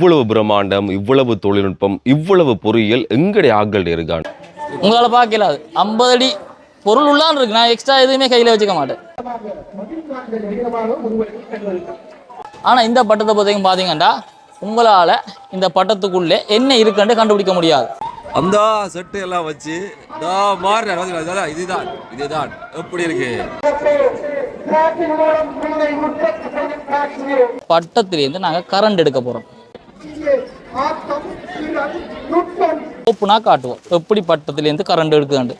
இவ்வளவு பிரம்மாண்டம் இவ்வளவு தொழில்நுட்பம் இவ்வளவு பொறியியல் எங்கடைய ஆக்கள் இருக்கான் உங்களால் பார்க்கல ஐம்பது அடி பொருள் உள்ளான்னு இருக்கு. நான் எக்ஸ்ட்ரா எதுவுமே கையில் வச்சுக்க மாட்டேன். ஆனால் இந்த பட்டத்தை பொறுத்தவரைக்கும் பார்த்தீங்கன்னா உங்களால் இந்த பட்டத்துக்குள்ளே என்ன இருக்குன்னு கண்டுபிடிக்க முடியாது. அந்த செட்டு எல்லாம் வச்சு இதுதான் இதுதான். எப்படி இருக்கு? பட்டத்திலேருந்து நாங்கள் கரண்ட் எடுக்க போகிறோம் ஓப்புனா காட்டுவோம். எப்படி பட்டத்திலேருந்து கரண்ட் எடுக்குதாண்டு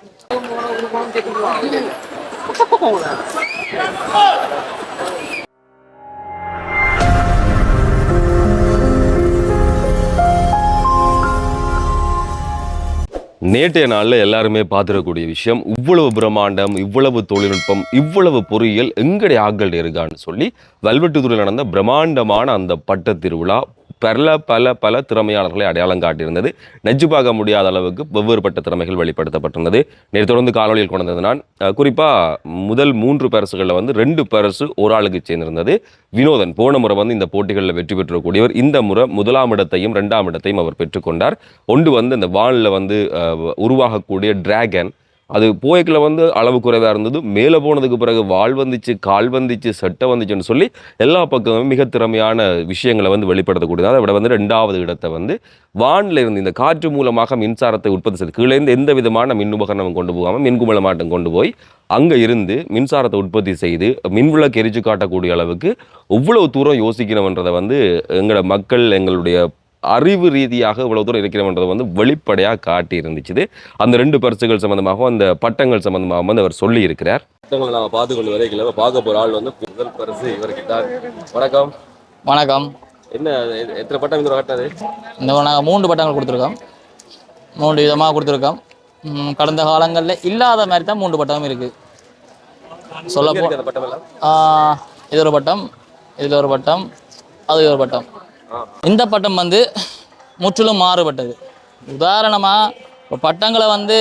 நேற்றைய நாளில் எல்லாருமே பார்த்துடக்கூடிய விஷயம் இவ்வளவு பிரம்மாண்டம் இவ்வளவு தொழில்நுட்பம் இவ்வளவு பொறியியல் எங்கடைய ஆக்கள் இருக்கான்னு சொல்லி வல்வெட்டுத்துறையில் நடந்த பிரம்மாண்டமான அந்த பட்ட திருவிழா பல பல பல திறமையாளர்களை அடையாளம் காட்டியிருந்தது. நெஞ்சு பார்க்க முடியாத அளவுக்கு வெவ்வேறுபட்ட திறமைகள் வெளிப்படுத்தப்பட்டிருந்தது. நேற்று தொடர்ந்து காலொலியில் கொண்டு வந்தது நான் குறிப்பாக முதல் மூன்று பரிசுகளில் வந்து ரெண்டு பரிசு ஒரு ஆளுக்கு சேர்ந்திருந்தது. வினோதன் போன முறை வந்து இந்த போட்டிகளில் வெற்றி பெற்றக்கூடியவர் இந்த முறை முதலாம் இடத்தையும் ரெண்டாம் இடத்தையும் அவர் பெற்றுக்கொண்டார். ஒன்று வந்து இந்த வானில் வந்து உருவாகக்கூடிய டிராகன். அது போய்க்குள்ள வந்து அளவு குறைவாக இருந்தது. மேலே போனதுக்கு பிறகு வால் வந்துச்சு கால் வந்துச்சு சட்டை வந்துச்சுன்னு சொல்லி எல்லா பக்கமும் மிக திறமையான விஷயங்களை வந்து வெளிப்படுத்தக்கூடியது. அதை விட வந்து ரெண்டாவது இடத்தை வந்து வானில் இருந்து இந்த காற்று மூலமாக மின்சாரத்தை உற்பத்தி செய்து கீழேருந்து எந்த விதமான மின் உபகரணம் கொண்டு போகாமல் மின்குமல மாட்டம் கொண்டு போய் அங்கே இருந்து மின்சாரத்தை உற்பத்தி செய்து மின்விளக்கு எரிச்சு காட்டக்கூடிய அளவுக்கு எவ்வளவு தூரம் யோசிக்கணும்ன்றதை வந்து எங்களோட மக்கள் எங்களுடைய அறிவு ரீதியாக இவ்வளவு தூரம் இருக்கிறோம்ன்றதை வந்து வெளிப்படையாக காட்டி இருந்துச்சு அந்த ரெண்டு பரிசுகள் சம்பந்தமாகவும் அந்த பட்டங்கள் சம்பந்தமாகவும் வந்து அவர் சொல்லி இருக்கிறார் பட்டங்களை நாங்கள் பார்த்து கொண்டு வரைக்கல பார்க்க போகிற ஆள் வந்து முதல் பரிசு இவருக்கு தான். வணக்கம். வணக்கம். என்ன எத்தனை பட்டம் இந்த கட்டாது இந்த நாங்கள் மூன்று பட்டங்கள் கொடுத்துருக்கோம். மூன்று விதமாக கொடுத்துருக்கோம். கடந்த காலங்களில் இல்லாத மாதிரி தான் மூன்று பட்டமும் இருக்குது ஆஹ், இது ஒரு பட்டம் இதில் ஒரு பட்டம் அது ஒரு பட்டம். இந்த பட்டம் வந்து முற்றிலும் மாறுபட்டது. உதாரணமாக இப்போ பட்டங்களை வந்து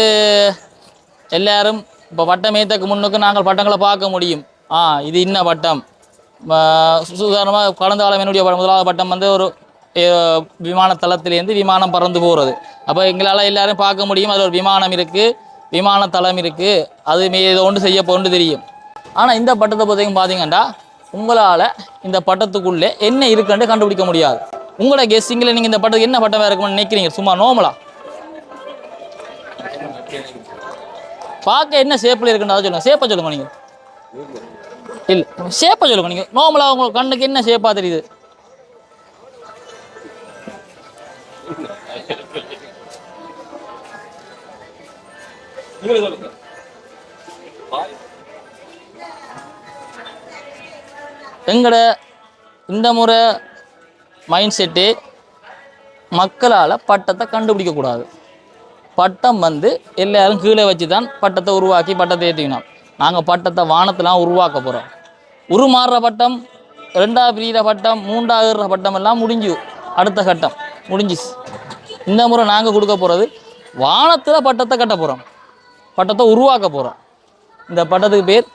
எல்லாரும் இப்போ பட்டம் ஏற்றக்கு முன்னுக்கு நாங்கள் பட்டங்களை பார்க்க முடியும். ஆ இது இன்ன பட்டம். உதாரணமாக கடந்த காலம் என்னுடைய முதலாவது பட்டம் வந்து ஒரு விமான தளத்திலேருந்து விமானம் பறந்து போகிறது அப்போ எங்களால் எல்லாரும் பார்க்க முடியும். அதில் ஒரு விமானம் இருக்குது விமான தளம் இருக்குது அது மே ஏதோ ஒன்று செய்ய போன்று தெரியும். ஆனால் இந்த பட்டத்தை பொறுத்தவரைக்கும் பார்த்தீங்கன்னா உங்களால் இந்த பட்டத்துக்குள்ளே என்ன இருக்குன்னு கண்டுபிடிக்க முடியாது. உங்களோட கெஸ்டிங்கில் நீங்கள் இந்த பட்டத்துக்கு என்ன பட்டம் இருக்கும்னு நினைக்கிறீங்க? சும்மா நோமலா பார்க்க என்ன ஷேப்பில் இருக்குன்னு அதை சொல்லுங்கள் ஷேப்பை சொல்லுங்கள் நீங்கள் இல்லை ஷேப்பை சொல்லுங்க நீங்கள் நார்மலாக உங்களுக்கு கண்ணுக்கு என்ன ஷேப்பாக தெரியுது? எங்களோட இந்த முறை மைண்ட் செட்டு மக்களால் பட்டத்தை கண்டுபிடிக்கக்கூடாது பட்டம் வந்து எல்லாரும் கீழே வச்சு தான் பட்டத்தை உருவாக்கி பட்டத்தை ஏற்றிக்கணும் நாங்கள் பட்டத்தை வானத்தெலாம் உருவாக்க போகிறோம் உருமாறுற பட்டம் ரெண்டாவது பிரியிற பட்டம் மூன்றாவது பட்டம் எல்லாம் முடிஞ்சு அடுத்த கட்டம். முடிஞ்சிச்சு. இந்த முறை நாங்கள் கொடுக்க போகிறது வானத்தில் பட்டத்தை கட்ட போகிறோம் பட்டத்தை உருவாக்க போகிறோம் இந்த பட்டத்துக்கு பேர்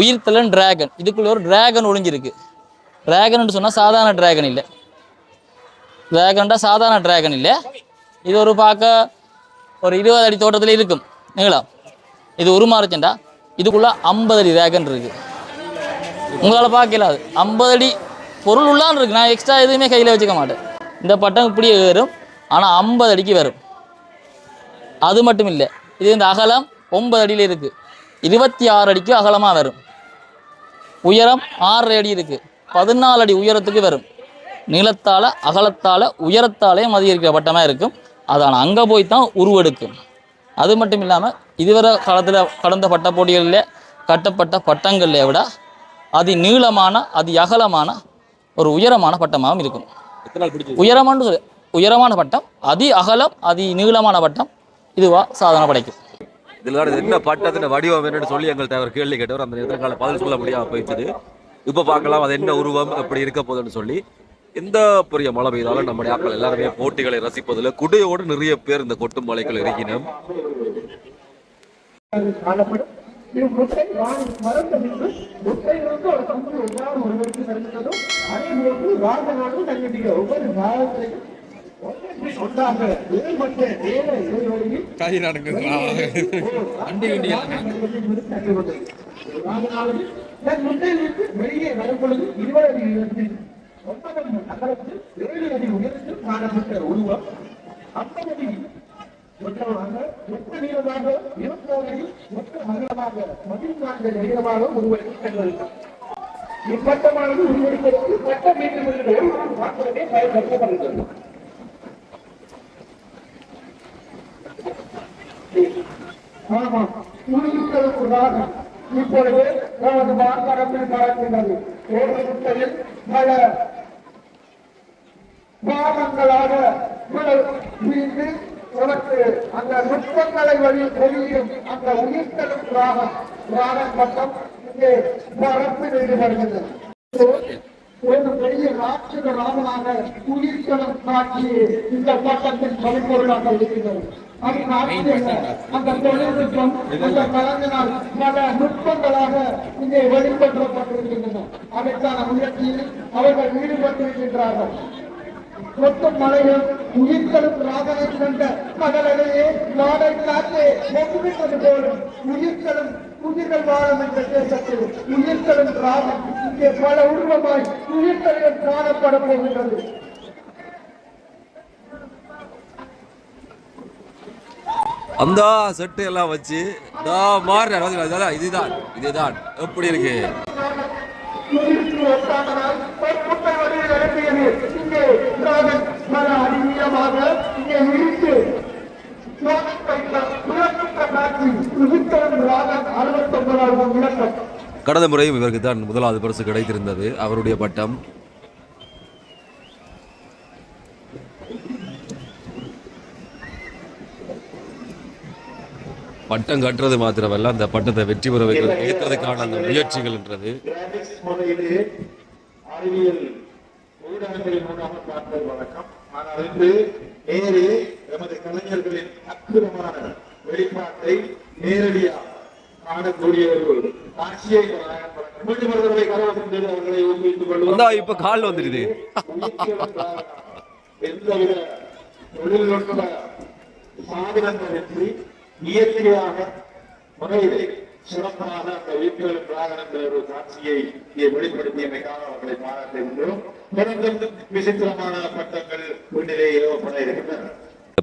உயிர்த்தலன் டிராகன் இதுக்குள்ள ஒரு டிராகன் ஒளிஞ்சிருக்கு. டிராகன் சொன்னால் சாதாரண டிராகன் இல்லை. டிராகன்டா சாதாரண டிராகன் இல்லை. இது ஒரு பார்க்க ஒரு இருபது அடி தோட்டத்தில் இருக்கும். நீங்களா? இது உருமாறுச்சுண்டா இதுக்குள்ள ஐம்பது அடி டிராகன் இருக்கு. உங்களால் பார்க்கல அது ஐம்பது அடி பொருள் உள்ளான்னு இருக்கு. நான் எக்ஸ்ட்ரா எதுவுமே கையில் வச்சுக்க மாட்டேன். இந்த பட்டம் இப்படியே வரும் ஆனால் ஐம்பது அடிக்கு வரும். அது மட்டும் இல்லை. இது இந்த அகலம் ஒன்பது அடியில் இருக்குது இருபத்தி ஆறு அடிக்கு அகலமாக வரும். உயரம் ஆறு அடி இருக்குது பதினாலு அடி உயரத்துக்கு வரும். நீளத்தால் அகலத்தால் உயரத்தாலேயும் அதிகரிக்கிற பட்டமாக இருக்கும். அதான் அங்கே போய் தான் உருவெடுக்கும். அது மட்டும் இல்லாமல் இதுவரை காலத்தில் கடந்த பட்ட போட்டிகளில் கட்டப்பட்ட பட்டங்களை விட அதி நீளமான அதி அகலமான ஒரு உயரமான பட்டமாகவும் இருக்கும். உயரமான உயரமான பட்டம் அதி அகலம் அதி நீளமான பட்டம் இதுவா சாதனை படைக்கும். இதில் தான் என்ன பட்டத்தின் வடிவம் என்னன்னு சொல்லி எங்கள்கிட்ட அவர் கேள்வி கேட்டவர் அந்த நேரத்தில் பதில் சொல்ல முடியாமல் போயிடுச்சு இப்போ பார்க்கலாம் அது என்ன உருவம் எப்படி இருக்க போகுதுன்னு சொல்லி. எந்த பெரிய மழை பெய்தாலும் நம்முடைய ஆக்கள் எல்லாருமே போட்டிகளை ரசிப்பதில் குடையோடு நிறைய பேர் இந்த கொட்டும் மலைகள் இறங்கினோம் ஒவ்வொரு கை நடக்குங்களா தன் முட்டையிலிருந்து வெளியே வரும்பொழுது இருபது இடத்தில் ஒன்பது நகரத்தில் ஏழு அடி உயரத்தில் காணப்பட்ட உருவம் ஐம்பது அடி ஒற்றமாக ஒத்த நீளமாக இருபத்தோரு அடி ஒத்த அகலமாக பதினான்கு நீளமாக உருவெடுக்கப்பட்டது இப்பட்டமானது உருவெடுப்பதற்கு பட்ட மாத்திரமே பயன்படுத்தப்படுகிறது. ஆமாம் உயிர்களுக்குள்ளாக இப்பொழுது நமது மாநகரத்தில் பறக்கின்றது ஓடுமுட்டையில் பல பாவங்களாக மீண்டு உனக்கு அந்த நுட்பங்களை வழி தெரியும் அந்த உயிர்களும் ராகம் ராகம் மட்டும் இங்கே பரப்பில் ஈடுபடுகின்றது ஒரு பெரிய ராட்சத ராமனாக உயிர்களும் காட்சி இந்த பட்டத்தின் பரிபொருளாக இருக்கிறது அது நாட்டில் அந்த தொழில்நுட்பம் அந்த கலைஞனால் பல நுட்பங்களாக இங்கே வெளிப்படுத்தப்பட்டிருக்கின்றன அதற்கான முயற்சியில் அவர்கள் ஈடுபட்டிருக்கின்றார்கள் கொட்டும் மழையும் உயிர்களும் ராகனை கண்ட கடலையே நாடை காற்றே ஒப்புவிட்டது போலும் உயிர்களும் உயிர்கள் வாழும் என்ற தேசத்தில் உயிர்களும் ராகம் இங்கே பல உருவமாய் உயிர்களிடம் காணப்பட போகின்றது. அந்த செட்டு எல்லாம் வச்சு மாறினார் இதுதான் இதுதான். எப்படி இருக்கு? கடந்த முறையும் இவருக்கு தான் முதலாவது பரிசு கிடைத்திருந்தது. அவருடைய பட்டம் பட்டம் கட்டுறது மாத்திரமல்ல அந்த பட்டத்தை வெற்றி பெற வைக்கிறது ஏற்றதுக்கான அந்த கிராபிக்ஸ் முறையிலே அறிவியல் ஊடகங்களின் மூலமாக பார்ப்பது வழக்கம். ஆனால் இன்று நேரே எமது கலைஞர்களின் அற்புதமான வெளிப்பாட்டை நேரடியாக காணக்கூடிய ஒரு காட்சியை மீண்டும் கரவசம் அவர்களை ஊக்குவித்துக் வந்தா கொள்வோம் இப்ப கால் வந்துடுது. எந்தவித தொழில்நுட்ப சாதனங்களின்றி இயற்கையாக முறையிலே சிறப்பாக அந்த வீட்டில் பிராகணந்த ஒரு காட்சியை இங்கே வெளிப்படுத்தியமைக்காக அவர்களை பாராட்டுகின்றோம் தொடர்ந்து விசித்திரமான பட்டங்கள் வீட்டிலே ஏவப்பட இருக்கின்றன.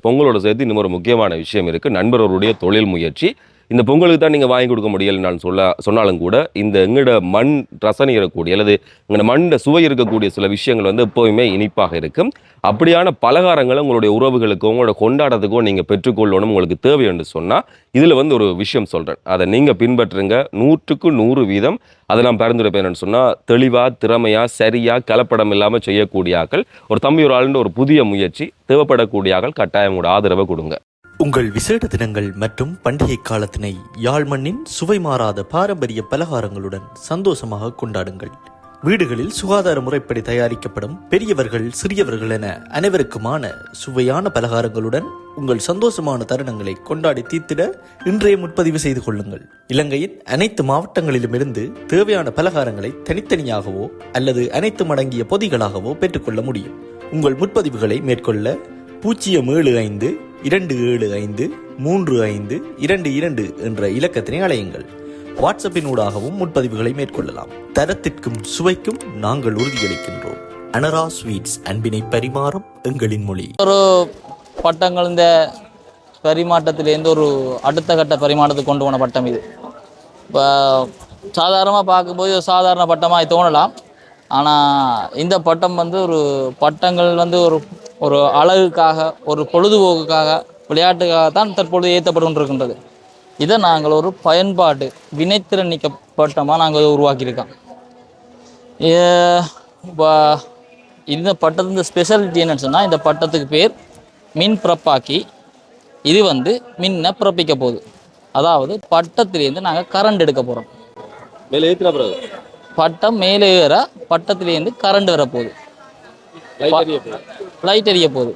பொங்கலோட சேர்த்து இன்னும் ஒரு முக்கியமான விஷயம் இருக்கு. நண்பர்களுடைய தொழில் முயற்சி. இந்த பொங்கலுக்கு தான் நீங்கள் வாங்கி கொடுக்க முடியல நான் சொல்ல சொன்னாலும் கூட இந்த எங்களோட மண் ரசனை இருக்கக்கூடிய அல்லது எங்களோட மண்ணில் சுவை இருக்கக்கூடிய சில விஷயங்கள் வந்து எப்போவுமே இனிப்பாக இருக்கும். அப்படியான பலகாரங்களை உங்களுடைய உறவுகளுக்கோ உங்களோட கொண்டாட்டத்துக்கோ நீங்கள் பெற்றுக்கொள்ளணும் உங்களுக்கு தேவை என்று சொன்னால் இதில் வந்து ஒரு விஷயம் சொல்கிறேன் அதை நீங்கள் பின்பற்றுங்க. நூற்றுக்கு நூறு வீதம் அதை நான் பரிந்துரைப்பேன் சொன்னால் தெளிவாக திறமையாக சரியாக கலப்படம் இல்லாமல் செய்யக்கூடிய ஆக்கள் ஒரு தம்பி ஒரு ஆளுன்ற ஒரு புதிய முயற்சி தேவைப்படக்கூடிய ஆக்கள் கட்டாயம் கூட ஆதரவை கொடுங்க. உங்கள் விசேட தினங்கள் மற்றும் பண்டிகை காலத்தினை யாழ் மண்ணின் சுவை மாறாத பாரம்பரிய பலகாரங்களுடன் சந்தோஷமாக கொண்டாடுங்கள். வீடுகளில் சுகாதார முறைப்படி தயாரிக்கப்படும் பெரியவர்கள் சிறியவர்கள் என அனைவருக்குமான சுவையான பலகாரங்களுடன் உங்கள் சந்தோஷமான தருணங்களை கொண்டாடி தீர்த்திட இன்றைய முன்பதிவு செய்து கொள்ளுங்கள். இலங்கையின் அனைத்து மாவட்டங்களிலுமிருந்து தேவையான பலகாரங்களை தனித்தனியாகவோ அல்லது அனைத்தும் அடங்கிய பொதிகளாகவோ பெற்றுக்கொள்ள முடியும். உங்கள் முன்பதிவுகளை மேற்கொள்ள பூஜ்ஜியம் ஏழு ஐந்து இரண்டு ஏழு ஐந்து மூன்று ஐந்து இரண்டு இரண்டு என்ற இலக்கத்தினை அழையுங்கள். வாட்ஸ்அப்பின் ஊடாகவும் முன்பதிவுகளை மேற்கொள்ளலாம். தரத்திற்கும் சுவைக்கும் நாங்கள் உறுதியளிக்கின்றோம். அனரா ஸ்வீட்ஸ் அன்பினை பரிமாறும் எங்களின் மொழி. ஒரு பட்டங்கள் இந்த பரிமாற்றத்திலேருந்து ஒரு அடுத்த கட்ட பரிமாற்றத்துக்கு கொண்டு போன பட்டம் இது. இப்போ சாதாரணமாக பார்க்கும்போது ஒரு சாதாரண பட்டமாக தோணலாம். ஆனால் இந்த பட்டம் வந்து ஒரு பட்டங்கள் வந்து ஒரு ஒரு அழகுக்காக ஒரு பொழுதுபோக்குக்காக விளையாட்டுக்காக தான் தற்பொழுது ஏற்றப்பட்டு கொண்டிருக்கின்றது இதை நாங்கள் ஒரு பயன்பாடு வினைத்திறன் நீக்க பட்டமாக நாங்கள் உருவாக்கியிருக்கோம். இப்போ இந்த பட்டத்து இந்த ஸ்பெஷாலிட்டி என்னன்னு சொன்னால் இந்த பட்டத்துக்கு பேர் மின் பிறப்பாக்கி. இது வந்து மின்னை பிறப்பிக்க போகுது. அதாவது பட்டத்திலேருந்து நாங்கள் கரண்ட் எடுக்க போகிறோம் மேலே ஏற்றின பிறகு? பட்டம் மேலே ஏற பட்டத்திலேருந்து கரண்ட் வர போகுது. லைட் எரிய போகுது.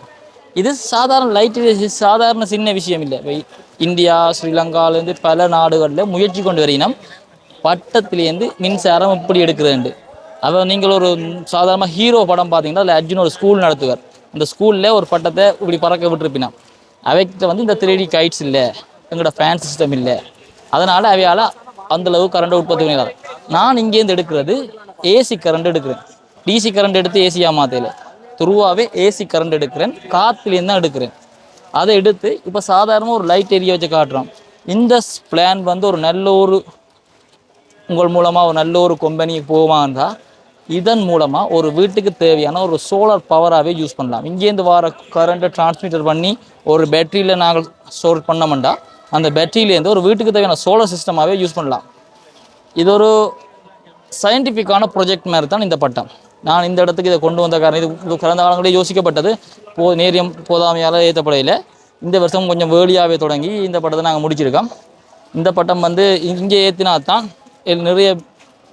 இது சாதாரண லைட் எரிய சாதாரண சின்ன விஷயம் இல்லை. இப்போ இந்தியா ஸ்ரீலங்காலேருந்து பல நாடுகளில் முயற்சி கொண்டு வரையினோம் பட்டத்திலேருந்து மின்சாரம் எப்படி எடுக்கிறேன் அவர் நீங்கள் ஒரு சாதாரண ஹீரோ படம் பார்த்தீங்கன்னா அதில் அர்ஜுன் ஒரு ஸ்கூல் நடத்துவார். அந்த ஸ்கூலில் ஒரு பட்டத்தை இப்படி பறக்க விட்டுருப்பினான் அவைக்கிட்ட வந்து இந்த த்ரீ டி கைட்ஸ் இல்லை. எங்களோட ஃபேன் சிஸ்டம் இல்லை. அதனால் அவையால் அந்தளவு கரண்ட் உற்பத்தி பண்ணிடுறாரு நான் இங்கேருந்து எடுக்கிறது ஏசி கரண்ட் எடுக்கிறேன். டிசி கரண்ட் எடுத்து ஏசியாக மாற்றல துருவாவே ஏசி கரண்ட் எடுக்கிறேன். காற்றுலேருந்து தான் எடுக்கிறேன். அதை எடுத்து இப்போ சாதாரணமாக ஒரு லைட் ஏரியா வச்சு காட்டுறோம். இந்த பிளான் வந்து ஒரு நல்ல ஒரு உங்கள் மூலமாக ஒரு நல்ல ஒரு கம்பெனிக்கு போவாங்கன்னா இதன் மூலமாக ஒரு வீட்டுக்கு தேவையான ஒரு சோலார் பவராகவே யூஸ் பண்ணலாம். இங்கேருந்து வர கரண்ட்டை டிரான்ஸ்மிட்டர் பண்ணி ஒரு பேட்டரியில் நாங்கள் ஸ்டோர் பண்ணோம்னா அந்த பேட்டரியிலேருந்து ஒரு வீட்டுக்கு தேவையான சோலார் சிஸ்டமாகவே யூஸ் பண்ணலாம். இது ஒரு சயின்டிஃபிக்கான ப்ரொஜெக்ட் மாதிரி தான் இந்த பட்டம். நான் இந்த இடத்துக்கு இதை கொண்டு வந்த காரணம் இது கடந்த காலங்களே யோசிக்கப்பட்டது. போ நேரியம் போதாமையால் ஏற்றப்படையில் இந்த வருஷம் கொஞ்சம் வேலியாகவே தொடங்கி இந்த பட்டத்தை நாங்கள் முடிச்சிருக்கோம். இந்த பட்டம் வந்து இங்கே ஏற்றினா தான் நிறைய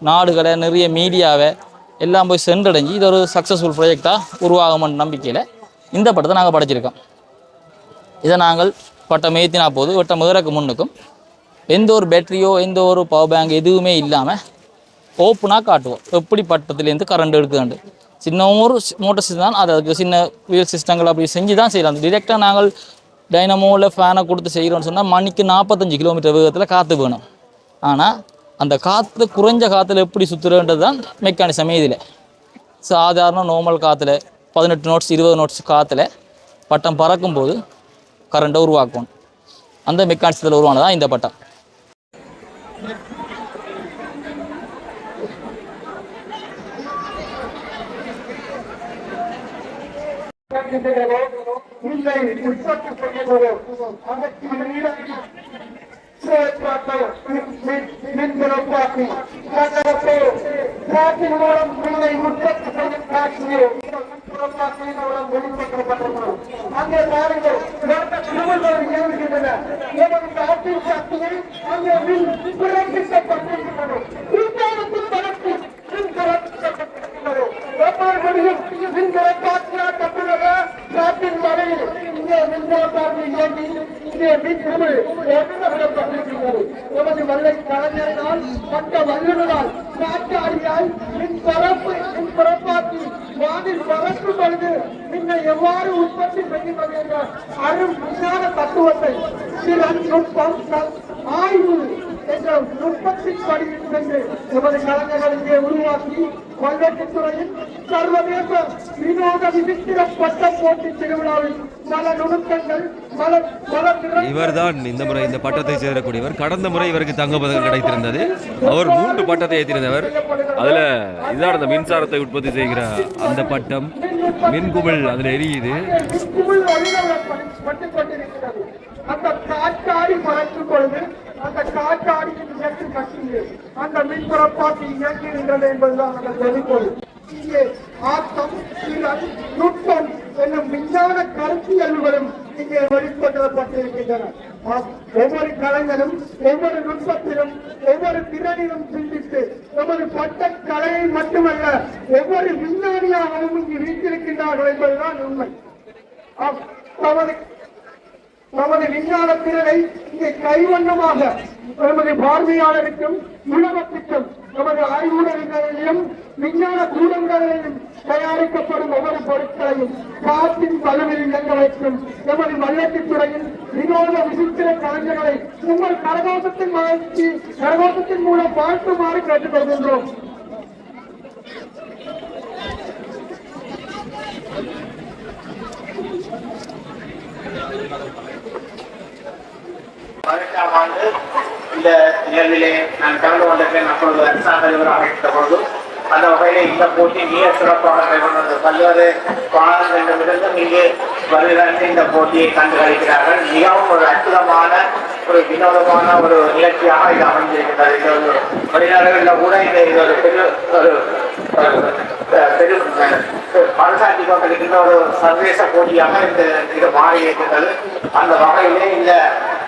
நாடுகளை நிறைய மீடியாவை எல்லாம் போய் சென்றடைஞ்சு இது ஒரு சக்ஸஸ்ஃபுல் ப்ராஜெக்டாக உருவாகும்னு நம்பிக்கையில் இந்த படத்தை நாங்கள் படைச்சிருக்கோம். இதை நாங்கள் பட்டம் ஏற்றினா போது வட்டம் ஏறக்கு முன்னுக்கும் எந்த ஒரு பேட்டரியோ எந்த ஒரு பவர் பேங்க் எதுவுமே இல்லாமல் ஓப்பனாக காட்டுவோம். எப்படி பட்டத்துலேருந்து கரண்ட் எடுக்குதுண்டு சின்ன ஒரு மோட்டர் சிஸ்டம் தான். அது அதுக்கு சின்ன வீல் சிஸ்டங்கள் அப்படி செஞ்சு தான் செய்யலாம். டிரெக்டாக நாங்கள் டைனமோவில் ஃபேனை கொடுத்து செய்கிறோம்னு சொன்னால் மணிக்கு நாற்பத்தஞ்சு கிலோமீட்டர் வேகத்தில் காற்று வேணும். ஆனால் அந்த காற்று குறைஞ்ச காற்றுல எப்படி சுற்றுறன்றது தான் மெக்கானிசமே இதில். சாதாரண நார்மல் காற்றுல பதினெட்டு நோட்ஸ் இருபது நோட்ஸ் காற்றுல பட்டம் பறக்கும்போது கரண்ட்டை உருவாக்கணும் அந்த மெக்கானிசத்தில் உருவானதான் இந்த பட்டம். இல்லை உற்பத்தி செய்யப்படுவோம் அதற்கு ஈடாக செயற்பாட்டை மின்பிறப்பாக்கி கட்டடத்தை காற்றின் மூலம் மின்னை உற்பத்தி செய்யும் காட்சியை மின்பிறப்பாக்கியின் மூலம் வெளிப்படுத்தப்பட்டுள்ளது அங்கே பாருங்கள் திருவள்ளுவர் இயங்குகின்றன எமது காற்றின் சக்தியை அங்கே மின் பிறப்பிக்கப்பட்டிருக்கிறது விஞ்ஞானத்தின் வளர்ச்சி மின் பிறப்பிக்கப்பட்டிருக்கிறது ஒவ்வொருவரையும் மின் பிறப்பாக்கியாக்கப்பட்டுள்ளத காற்றின் மலையில் இங்கே மின்சாரத்தாக்கி இயங்கி இங்கே மின் தமிழ் ஒன்றுபடுத்தப்பட்டிருக்கிறது எமது வல்லை கலைஞரினால் மற்ற வல்லுநரால் காற்றாடியால் மின் பரப்பு மின் பரப்பாக்கி வானில் பறக்கும் பொழுது மின்னை எவ்வாறு உற்பத்தி செய்கிறது என்ற அரும் விஞ்ஞான தத்துவத்தை சில நுட்பம் ஆய்வு என்ற நுட்பத்தின் எமது கலைஞர்கள் இங்கே உருவாக்கி கல்வெட்டுத்துறையில் சர்வதேச வினோத விசித்திர பட்ட போட்டி திருவிழாவில் பல நுணுக்கங்கள் பல பல திறன் இவர்தான் இந்த முறை இந்த பட்டத்தை சேரக்கூடியவர். கடந்த முறை இவருக்கு தங்க பதக்கம் கிடைத்திருந்தது. அவர் மூன்று பட்டத்தை ஏற்றிருந்தவர். அதுல இதான் அந்த மின்சாரத்தை உற்பத்தி செய்கிற அந்த பட்டம். மின்குமிழ் அதுல எரியுது. அந்த காற்றாடி பறக்கும் பொழுது அந்த காற்றாடியின் இயற்கை கசிந்து அந்த மின்புறப்பாட்டு இயங்குகின்றது என்பதுதான் அந்த வெளிப்பொருள் இங்கே ஆக்கம் திறன் நுட்பம் என்னும் விஞ்ஞான கருத்தியல்களும் இங்கே வெளிப்படுத்தப்பட்டிருக்கின்றன ஒவ்வொரு கலைஞரும் ஒவ்வொரு நுட்பத்திலும் ஒவ்வொரு திறனிலும் சிந்தித்து ஒவ்வொரு பட்ட கலையை மட்டுமல்ல ஒவ்வொரு விஞ்ஞானியாகவும் இங்கு வீட்டிருக்கின்றார்கள் என்பதுதான் உண்மை. தமது நமது விஞ்ஞான திறனை இங்கே கைவண்ணமாக நமது பார்வையாளருக்கும் உலகத்திற்கும் நமது ஆய்வுகளிலும் விஞ்ஞான கூடங்களிலும் தயாரிக்கப்படும் ஒவ்வொரு பொருட்களையும் காற்றின் பலவில் இயங்க வைக்கும் நமது மல்லத்துத்துறையின் வினோத விசித்திர கலைஞர்களை உங்கள் கரகோசத்தின் வளர்ச்சி கரகோசத்தின் மூலம் பார்க்குமாறு கேட்டுக்கொள்கின்றோம். பதினெட்டாம் ஆண்டு இந்த நிகழ்விலே நான் கலந்து கொண்டிருக்கேன் அப்பொழுது அரசாங்க தலைவராக இருந்த பொழுது அந்த வகையில இந்த போட்டி மிக சிறப்பாக கைகொண்டது பல்வேறு பாடங்களிடமிருந்தும் இங்கு வருகிறார்கள். இந்த போட்டியை கண்டு கழிக்கிறார்கள் மிகவும் ஒரு அற்புதமான ஒரு வினோதமான ஒரு நிகழ்ச்சியாக இது அமைந்திருக்கிறது இது ஒரு வெளிநாடுகளில் கூட இந்த இது ஒரு பெரிய ஒரு அஹ், பெரும் பறைசாற்றி கொண்டிருக்கின்ற ஒரு சர்வதேச போட்டியாக இந்த இது மாறி இருக்கின்றது அந்த வகையிலே இந்த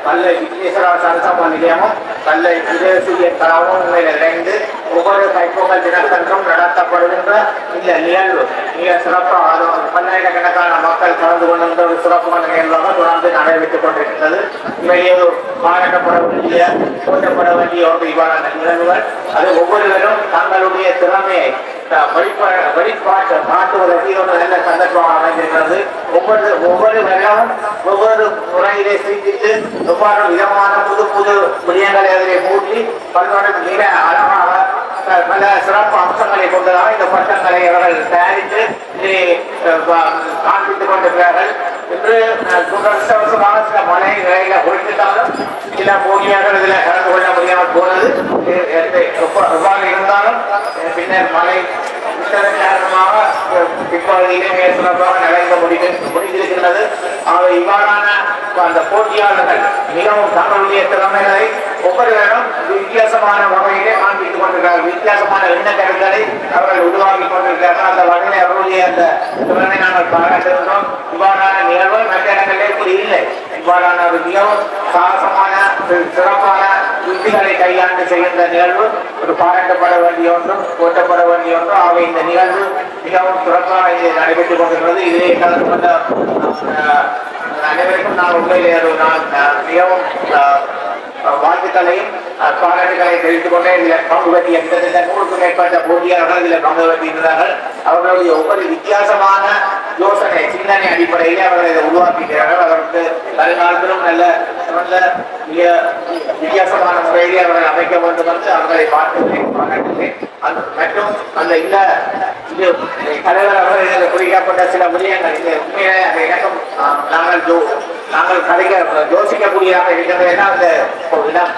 கல்லை விக்னேஸ்வரா சரசம நிலையமும் கல்லை விஜயசூரிய கலாவும் உண்மையில் இணைந்து ஒவ்வொரு தைப்பொங்கல் தினத்தன்றும் நடத்தப்படுகின்ற இந்த நிகழ்வு. மிக சிறப்பாக அதுவும் பல்லாயிரக்கணக்கான மக்கள் கலந்து கொண்டிருந்த ஒரு சிறப்பான நிகழ்வாக தொடர்ந்து நடைபெற்றுக் கொண்டிருக்கிறது இவையே பாராட்டப்பட வேண்டிய போற்றப்பட வேண்டிய ஒரு இவ்வாறான நிகழ்வுகள். அது ஒவ்வொருவரும் தங்களுடைய திறமையை அஹ், காட்டுவதற்கு ஒரு நல்ல அமைந்திருக்கிறது ஒவ்வொரு ஒவ்வொரு வருடமும் ஒவ்வொரு முறையிலே சிந்தித்து ஒவ்வொரு விதமான புது புது விடயங்களை அதிலே மூட்டி பல்வேறு மிக அழகாக பல சிறப்பு அம்சங்களை கொண்டதாக இந்த பட்டங்களை அவர்கள் தயாரித்து காண்பித்துக் கொண்டிருக்கிறார்கள். இன்று அஹ், சில மழை நிலையில ஒழித்துட்டாலும் சில போட்டியாளர்கள் இதில் கலந்து கொள்ள முடியாமல் போனது. இருந்தாலும் பின்னர் மழை காரணமாக நடக்க ஆக இவ்வாறான அந்த போட்டியாளர்கள் மிகவும் தங்களுடைய திறமைகளை ஒவ்வொருவரும் வித்தியாசமான வகையிலே காண்பித்துக் கொண்டிருக்கிறார்கள் வித்தியாசமான எண்ண கருங்களை அவர்கள் உருவாக்கி கொண்டிருக்கிறார்கள். அந்த வகையில் அவர்களுடைய அந்த திறனை நாங்கள் பாராட்டுகின்றோம் இவ்வாறான நிகழ்வு இடங்களிலே இல்லை. இவ்வாறான ஒரு மிகவும் சாகசமான சிறப்பான யுக்திகளை கையாண்டு செய்கின்ற நிகழ்வு. ஒரு பாராட்டப்பட வேண்டிய ஒன்றும் போற்றப்பட வேண்டிய ஒன்றும் ஆக இந்த நிகழ்வு மிகவும் சிறப்பாக இங்கே நடைபெற்றுக் கொண்டிருக்கிறது. இதிலே கலந்து கொண்ட அனைவருக்கும் நான் உண்மையிலே ஒரு நான் மிகவும் அஹ், வாழ்த்துக்களையும் பாராட்டுகளையும் தெரிவித்துக் கொண்டே இதில் பங்கு பற்றிய கிட்டத்தட்ட நூறுக்கும் மேற்பட்ட போட்டியாளர்கள் இதில் பங்கு பற்றியிருந்தார்கள் அவர்களுடைய ஒவ்வொரு வித்தியாசமான யோசனை சிந்தனை அடிப்படையில் அவர்கள் இதை உருவாக்குகிறார்கள் அவருக்கு வருங்காலத்திலும் நல்ல நல்ல மிக வித்தியாசமான முறையிலே அவர்கள் அமைக்க வேண்டும் என்று அவர்களை பார்க்கிறேன் பாராட்டுகிறேன் மற்றும் அந்த இந்த இது தலைவர் அவர்கள் குறிக்கப்பட்ட சில விடயங்கள் இந்த உண்மையிலே அந்த இணக்கம் நாங்கள் ஜோ நாங்கள் கதைக்க யோசிக்கக்கூடியதாக இருக்கிறது ஏன்னா அந்த ஒரு இடம்.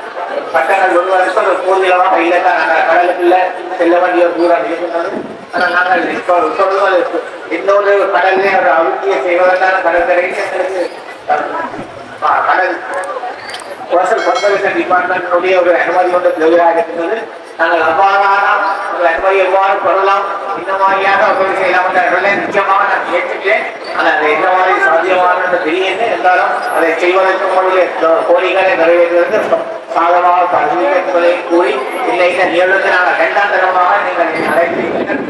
பட்டங்கள் ஒருவருக்கு ஒரு பூர்வீகமாக இல்லைதான் நாங்கள் கடலுக்குள்ள செல்ல வேண்டிய தூரம் இருக்கின்றது. ஆனால் நாங்கள் இப்போ சொல்வது இன்னொரு கடலே ஒரு அழுத்தியை செய்வதற்கான கடற்கரையில் எங்களுக்கு கடல் கோசல் கன்சர்வேஷன் டிபார்ட்மெண்ட்டுடைய ஒரு அனுமதி ஒன்று தேவையாக இருந்தது நாங்கள் அவ்வாறான ஒரு அனுமதி எவ்வாறு பெறலாம் இந்த மாதிரியாக உதவி செய்யலாம் என்ற இடங்களில் நிச்சயமாக நான் கேட்டுட்டேன் ஆனால் அது எந்த மாதிரி சாத்தியமான தெரியல என்றாலும் அதை செய்வதற்கு உங்களுடைய கோரிக்கைகளை நிறைவேற்றுவதற்கு சாதமாக கருதி என்பதை கூறி இல்லை இந்த நிகழ்வுக்கு நாங்கள் இரண்டாம் தரமாக நீங்கள் அழைக்கிறீர்கள்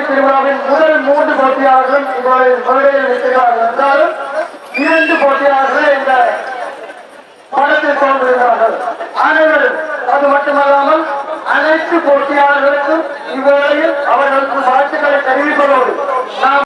திருவிழாவின் முதல் மூன்று போட்டியாளர்களும் உங்களுடைய வருகையில் இருக்கிறார்கள் என்றாலும் இரண்டு போட்டியாளர்கள் இந்த படத்தில் தோன்றுகிறார்கள் அனைவரும் அது மட்டுமல்லாமல் அனைத்து போட்டியாளர்களுக்கும் இவ்வேளையில் அவர்களுக்கு வாழ்த்துக்களை தெரிவிப்பதோடு நாம்